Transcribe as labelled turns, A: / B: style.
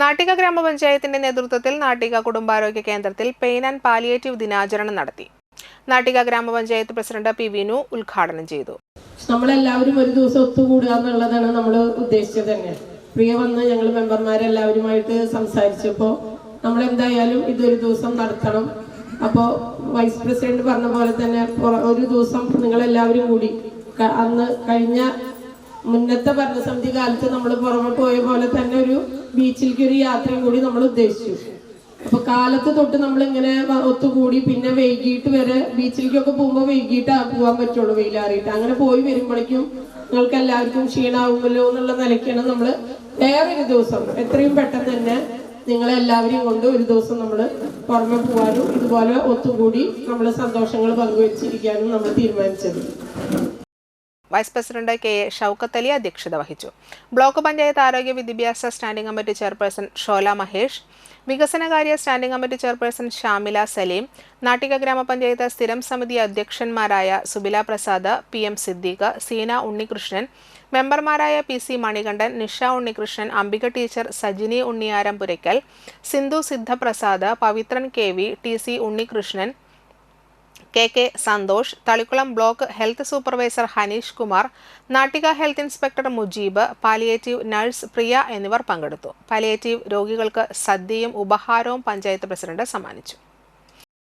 A: നാട്ടിക ഗ്രാമപഞ്ചായത്തിന്റെ നേതൃത്വത്തിൽ നാട്ടിക കുടുംബാരോഗ്യ കേന്ദ്രത്തിൽ പെയിൻ ആൻഡ് പാലിയേറ്റീവ് ദിനാചരണം നടത്തി. നാട്ടിക ഗ്രാമപഞ്ചായത്ത് പ്രസിഡന്റ് പി വിനു ഉദ്ഘാടനം ചെയ്തു.
B: നമ്മളെല്ലാവരും ഒരു ദിവസം ഒത്തുകൂടുക എന്നുള്ളതാണ് നമ്മൾ ഉദ്ദേശിച്ചത് തന്നെ. പ്രിയ വന്ന് ഞങ്ങൾ മെമ്പർമാരെല്ലാവരുമായിട്ട് സംസാരിച്ചപ്പോൾ നമ്മൾ എന്തായാലും ഇതൊരു ദിവസം നടത്തണം. അപ്പോൾ വൈസ് പ്രസിഡന്റ് പറഞ്ഞ പോലെ തന്നെ ഒരു ദിവസം നിങ്ങളെല്ലാവരും കൂടി അന്ന് കഴിഞ്ഞ മുന്നത്തെ ഭരണസമിതി കാലത്ത് നമ്മൾ പുറമെ പോയ പോലെ തന്നെ ഒരു ബീച്ചിലേക്ക് ഒരു യാത്രയും കൂടി നമ്മൾ ഉദ്ദേശിച്ചു. അപ്പൊ കാലത്ത് തൊട്ട് നമ്മൾ ഇങ്ങനെ ഒത്തുകൂടി പിന്നെ വൈകിട്ട് വരെ ബീച്ചിലേക്കൊക്കെ പോകുമ്പോൾ വൈകിട്ട് പോകാൻ പറ്റുള്ളൂ വെയിലാറിയിട്ട്. അങ്ങനെ പോയി വരുമ്പോഴേക്കും നിങ്ങൾക്ക് എല്ലാവർക്കും ക്ഷീണാവുമല്ലോ എന്നുള്ള നിലയ്ക്കാണ് നമ്മൾ വേറൊരു ദിവസം. എത്രയും പെട്ടെന്ന് തന്നെ നിങ്ങളെ എല്ലാവരെയും കൊണ്ട് ഒരു ദിവസം നമ്മൾ പുറമെ പോകാനും ഇതുപോലെ ഒത്തുകൂടി നമ്മൾ സന്തോഷങ്ങൾ പങ്കുവച്ചിരിക്കാനും നമ്മൾ തീരുമാനിച്ചത്.
A: Vice president K A Shoukath Ali അധ്യക്ഷത വഹിച്ചു. ബ്ലോക്ക് പഞ്ചായത്ത് ആരോഗ്യ വിദ്യാഭ്യാസ standing committee chairperson Shola Mahesh വികസനകാര്യ standing committee chairperson Shamila Saleem Nattika grama panchayat സ്ഥിരം സമിതി അധ്യക്ഷന്മാരായ സുബില പ്രസാദ് പി എം സിദ്ദീഖ് സീന ഉണ്ണികൃഷ്ണൻ മെമ്പർമാരായ P C Manikandan Nisha Unnikrishnan Ambika teacher Sajini Unniyaram Purakkal Sindhu Siddhaprasad Pavithran K V T C Unnikrishnan K K Santhosh Thalikkulam block health supervisor Haneesh Kumar Nattika health inspector Mujeeb palliative nurse Priya എന്നിവർ പങ്കെടുത്തു. Palliative രോഗികൾക്ക് സദ്യയും ഉപഹാരവും panchayat president സമ്മാനിച്ചു.